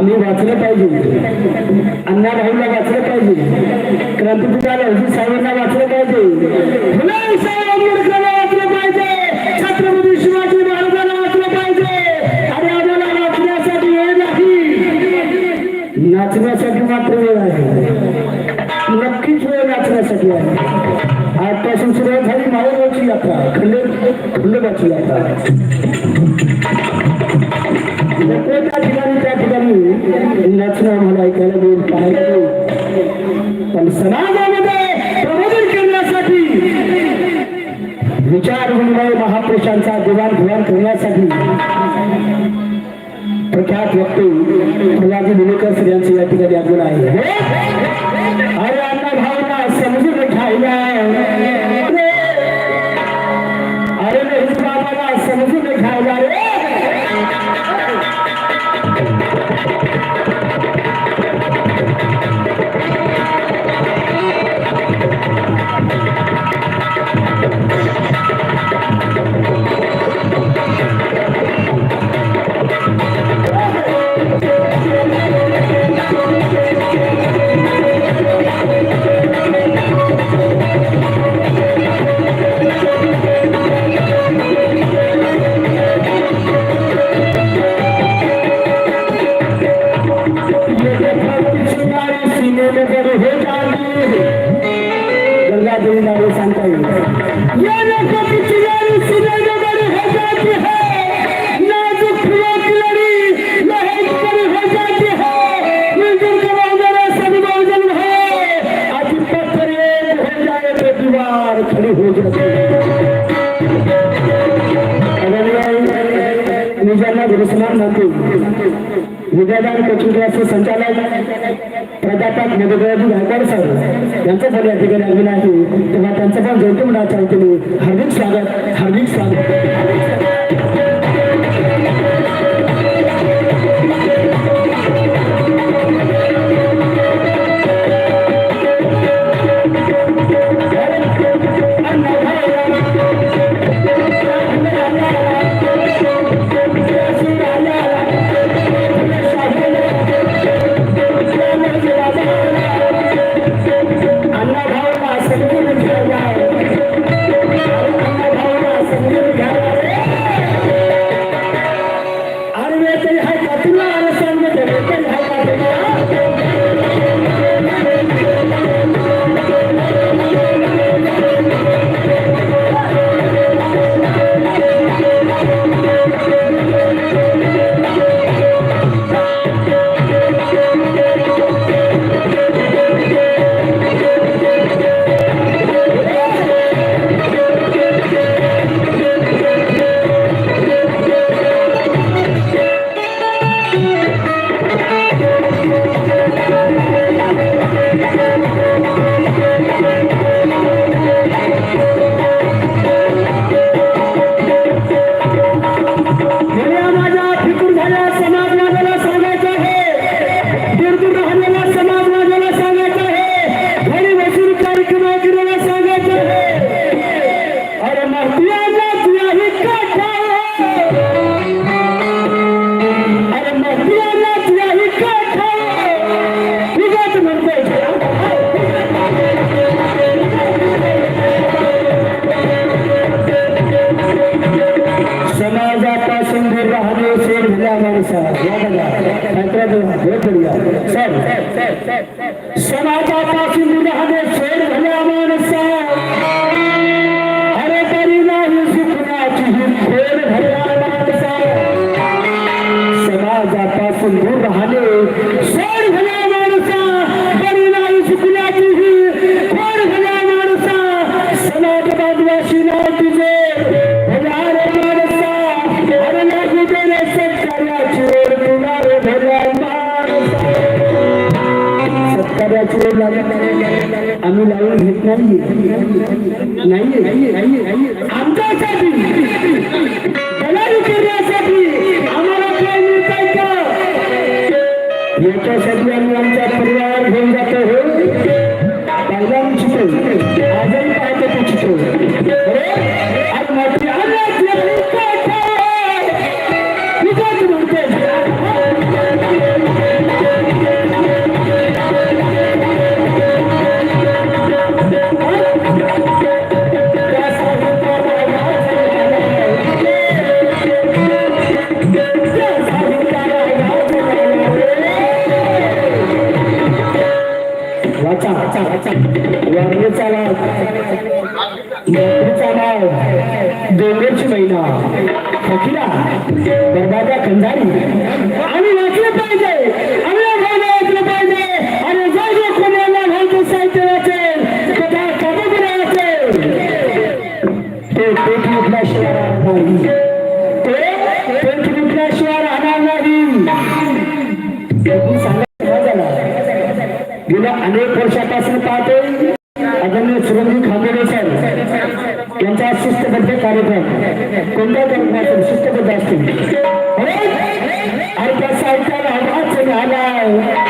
आम्ही वाचलं पाहिजे. अण्णा भाऊला वाचलं पाहिजे. क्रांतिपुराला अजित साहेबांना वाचलं पाहिजे. वाचलं पाहिजे. वाचलं पाहिजे. नाचण्यासाठी नाचण्यासाठी मात्र वेळ आहे. नक्कीच वेळ नाचण्यासाठी आहे. आजपासून सुरुवात झाली मावळची यात्रा. खंड खंडोबाची यात्रा. यांच्या सगळ्या ठिकाणी अभिन आहे तेव्हा त्यांचं पण ज्योतिमंडळाच्या वतीने हार्दिक स्वागत हार्दिक स्वागत. Thank you. সমাজ आम्ही लावून घेत नाही. नाही आमच्यासाठी. आम्ही आमच्या परिवार आम्ही वाचलं पाहिजे. आम्हाला भाग पाहिजे. आणि जर जो कोणाला घालतो साहित्य वाचेल. कथा कबूतर वाचेल. तो पेटमुखला शिवाय नाही. तो पेटमुखला शिवाय राहणार नाही. गेल्या अनेक वर्षापासून पाहतोय. अगण्य सुरंगी खांबेरे सर यांचा शिस्तबद्ध कार्यक्रम कोणत्या कार्यक्रमातून शिस्तबद्ध असतील आणि त्या साहित्याला आवाज आला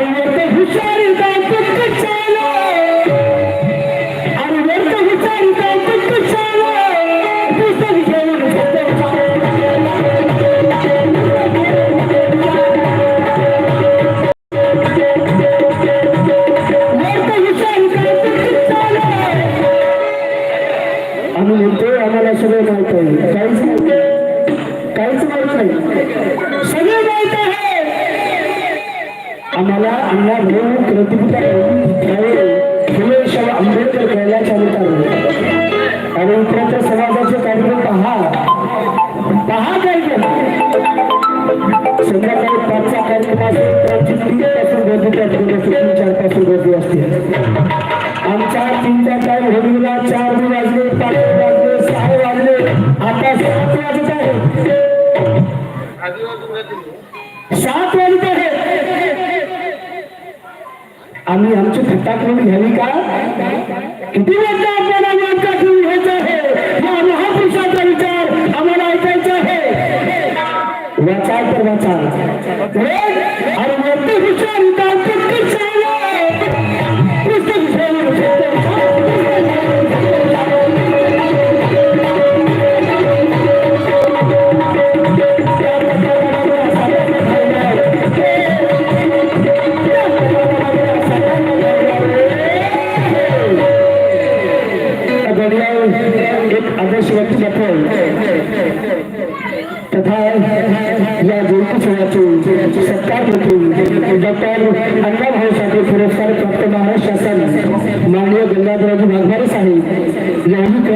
Amen. se va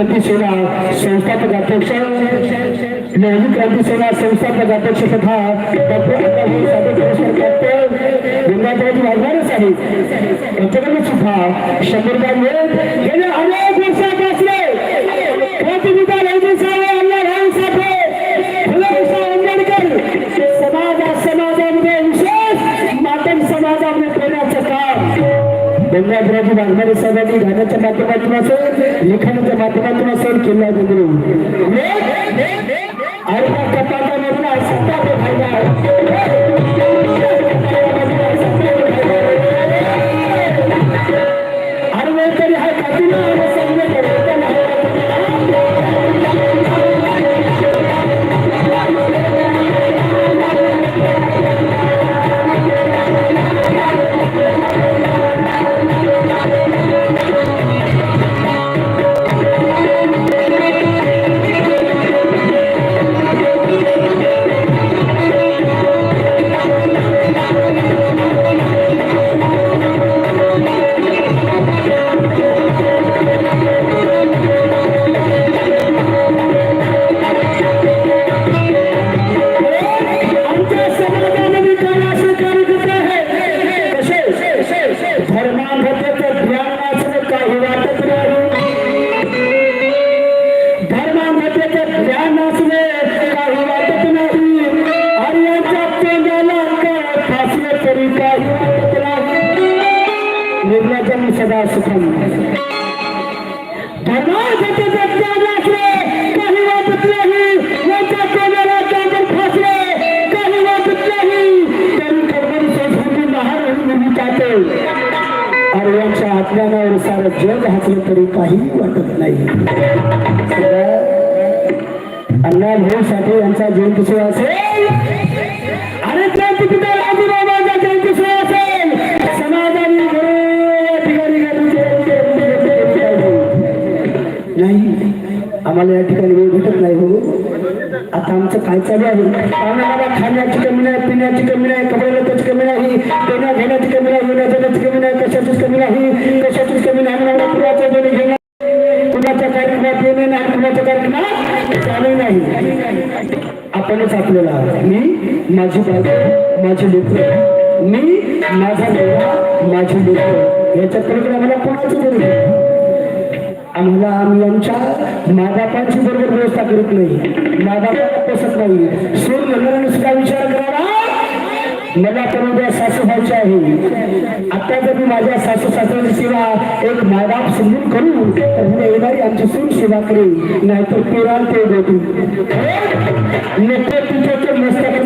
क्रांती सेना संस्थापक अध्यक्ष नेहरू क्रांती सेना संस्थापक अध्यक्ष तथा डॉक्टर अण्णाभाऊ सावरकर कॅप्टन अनेक वर्षापासून गंगाधराजी वाघमारे साहेबांनी गाण्याच्या माध्यमातून असेल लेखनाच्या माध्यमातून असेल किल्ला यांच्या सारं जग हसलं तरी काही वाटत नाही. अण्णा भाऊ साठे यांचा जयंती सोहळा असेल? आणि जयंती कुठे? राजूबाबाचा जयंती सोहळा असेल? समाजाने नाही आम्हाला या ठिकाणी वेळ भेटत नाही हो. आमचं काय चालू आहे. आम्हाला खाण्याची कमी नाही पिण्याची कमी नाही कपडे लत्याची कमी नाही देण्या घेण्याची कमी नाही येण्या जाण्याची कमी नाही कशाचीच कमी नाही कशाचीच कमी नाही. आम्हाला पुराचा देणे घेणं कुणाच्या कार्यक्रमात येणे नाही कुणाच्या कार्यक्रमात चालू नाही. आपणच आपल्याला मी माझी बायको माझी लेकर मी माझा मुलगा माझी लेकर. याच्या पलीकडे आम्हाला कोणाचं करू आम्हाला आम्ही आमच्या माबापांची बरोबर व्यवस्था करत नाही माबापाला पोसत नाही. सोन म्हणणाऱ्याने सुद्धा विचार करावा मला तर उद्या सासू व्हायची आहे. आता जर मी माझ्या सासू सासऱ्याची सेवा एक मायबाप समजून करू तर उद्या येणारी आमची सून सेवा करेल. नाहीतर पेराल ते देतो नको तुझ्या ते मस्तक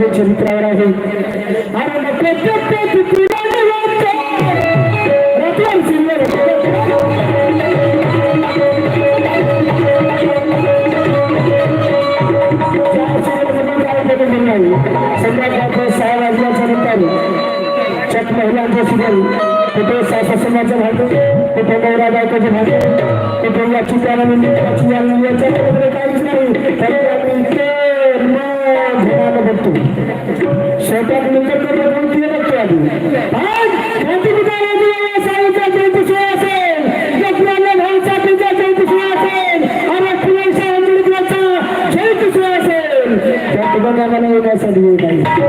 हे चरित्रावर आहे. आणि प्रत्येक रतन सहा वाजल्याच्या नंतर चक महिलांचं सिरियल कुठे साससमाचं भांडण? कुठे नवरा बायकोचं कुठे याची त्याला याची याला काहीच नाही तरी आम्ही इतके बघतो स्वयंपाक नंतर करतो पण ते बघतो आधी. आज खाती पिकाला दिलेल्या साईचा असेल. यज्ञाला भाऊचा पिता असेल. आणि असेल. त्या येण्यासाठी येत आहे